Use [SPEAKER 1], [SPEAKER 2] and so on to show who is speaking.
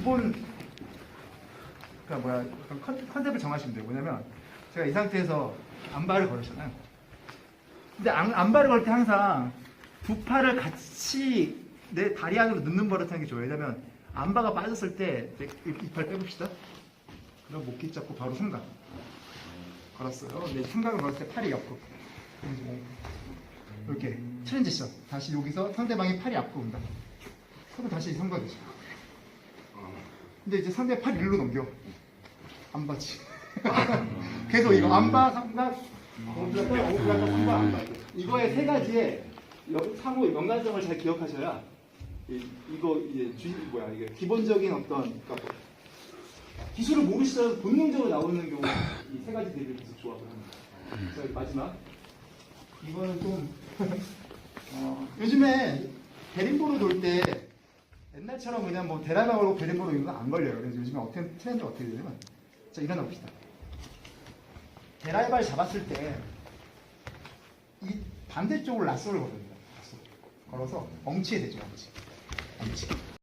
[SPEAKER 1] 기본 그러니까 뭐야 컨, 컨셉을 정하시면 돼요. 뭐냐면 제가 이 상태에서 안발을 걸었잖아요. 근데 안, 안발을 걸 때 항상 두 팔을 같이 내 다리 안으로 넣는 버릇 하는 게 좋아요. 왜냐면 안바가 빠졌을 때 이팔 빼봅시다. 그럼 목기 잡고 바로 삼각 걸었어요. 근데 삼각을 걸었을 때 팔이 옆으로 이렇게 트랜지션 다시 여기서 상대방이 팔이 앞으로 온다. 그러면 다시 삼각이죠. 근데 이제 상대 팔 일로 넘겨. 안 받지. 계속 이거 안바 삼각 오블라타 오블라타 삼각 안바 이거의 세 가지의 여- 상호 연관성을 잘 기억하셔야 이, 이거 이제 주 뭐야 이게 기본적인 어떤 그러니까 기술을 모르시더라도 본능적으로 나오는 경우 이 세 가지 대비를 계속 조합을 합니다. 자 마지막 이거는 좀 어, 요즘에 대림보로 돌 때 옛날처럼 그냥 뭐 대라나 걸고 베림보로 이거 안 걸려요. 그래서 요즘에 어떻게 트렌드 어떻게 되냐면 자 일어나 봅시다. 대라이발 잡았을 때 이 반대쪽으로 라쏘를 걸어야 돼요. 라쏘. 걸어서 엉치에 대죠. 엉치. 엉치.